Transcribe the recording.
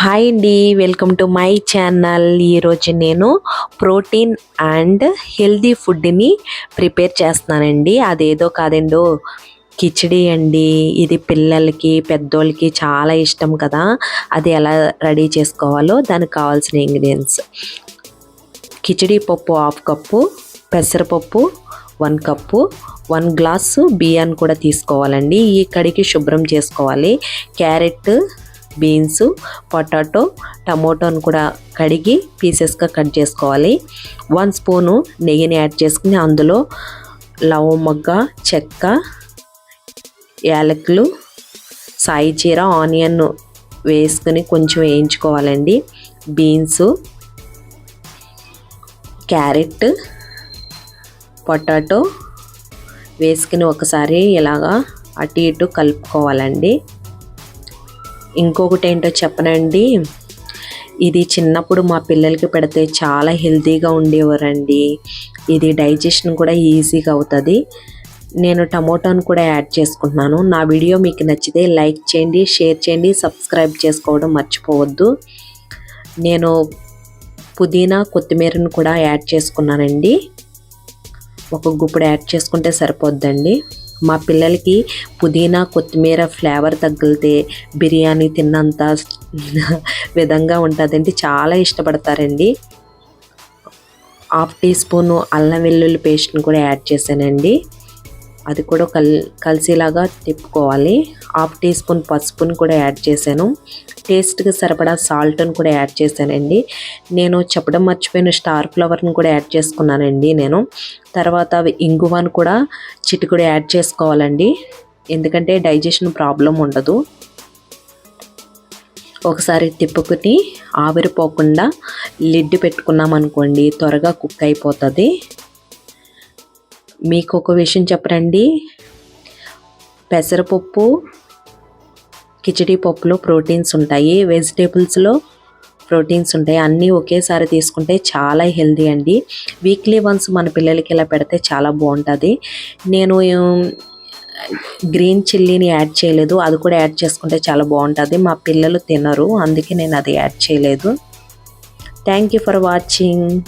Hi అండి welcome to my channel ఈరోజు నేను ప్రోటీన్ అండ్ హెల్దీ ఫుడ్ని ప్రిపేర్ చేస్తున్నానండి. అదేదో కాదండో కిచిడి అండి. ఇది పిల్లలకి పెద్దోళ్ళకి చాలా ఇష్టం కదా. అది ఎలా రెడీ చేసుకోవాలో దానికి కావాల్సిన ఇంగ్రీడియంట్స్ కిచిడి పప్పు హాఫ్ కప్పు పెసరపప్పు వన్ కప్పు వన్ గ్లాసు బియ్యాన్ని కూడా తీసుకోవాలండి. ఈ కడికి శుభ్రం చేసుకోవాలి. క్యారెట్ బీన్స్ పొటాటో టమోటోని కూడా కడిగి పీసెస్గా కట్ చేసుకోవాలి. వన్ స్పూను నెయ్యిని యాడ్ చేసుకుని అందులో లవంగ చెక్క యాలకులు సాయి చీర ఆనియన్ వేసుకుని కొంచెం వేయించుకోవాలండి. బీన్స్ క్యారెట్ పొటాటో వేసుకుని ఒకసారి ఇలాగా అటు ఇటు కలుపుకోవాలండి. ఇంకొకటి ఏంటో చెప్పనండి. ఇది చిన్నప్పుడు మా పిల్లలకి పెడితే చాలా హెల్తీగా ఉండేవారండి. ఇది డైజెషన్ కూడా ఈజీగా అవుతుంది. నేను టమోటాను కూడా యాడ్ చేసుకుంటున్నాను. నా వీడియో మీకు నచ్చితే లైక్ చేయండి షేర్ చేయండి సబ్స్క్రైబ్ చేసుకోవడం మర్చిపోవద్దు. నేను పుదీనా కొత్తిమీరను కూడా యాడ్ చేసుకున్నానండి. ఒక గుప్పుడు యాడ్ చేసుకుంటే సరిపోద్దండి. మా పిల్లలకి పుదీనా కొత్తిమీర ఫ్లేవర్ తగిలితే బిర్యానీ తిన్నంత విధంగా ఉంటుందండి. చాలా ఇష్టపడతారండి. హాఫ్ టీ స్పూను అల్లం వెల్లుల్లి పేస్ట్ని కూడా యాడ్ చేశానండి. అది కూడా కల్ కలిసేలాగా తిప్పుకోవాలి. హాఫ్ టీ స్పూన్ పసుపుని కూడా యాడ్ చేశాను. టేస్ట్కి సరిపడా సాల్ట్ని కూడా యాడ్ చేశానండి. నేను చెప్పడం మర్చిపోయిన స్టార్ ఫ్లవర్ని కూడా యాడ్ చేసుకున్నానండి నేను. తర్వాత ఇంగువను కూడా చిటికుడు యాడ్ చేసుకోవాలండి. ఎందుకంటే డైజెషన్ ప్రాబ్లం ఉండదు. ఒకసారి తిప్పుకుని ఆవిరిపోకుండా లిడ్ పెట్టుకున్నాం అనుకోండి త్వరగా కుక్ అయిపోతుంది. మీకు ఒక విషయం చెప్పరండి. పెసరపప్పు కిచడీ పప్పులో ప్రోటీన్స్ ఉంటాయి. వెజిటేబుల్స్లో ప్రోటీన్స్ ఉంటాయి. అన్నీ ఒకేసారి తీసుకుంటే చాలా హెల్దీ అండి. వీక్లీ వన్స్ మన పిల్లలకి ఇలా పెడితే చాలా బాగుంటుంది. నేను గ్రీన్ చిల్లీని యాడ్ చేయలేదు. అది కూడా యాడ్ చేసుకుంటే చాలా బాగుంటుంది. మా పిల్లలు తినరు. అందుకే నేను అది యాడ్ చేయలేదు. Thank you for watching.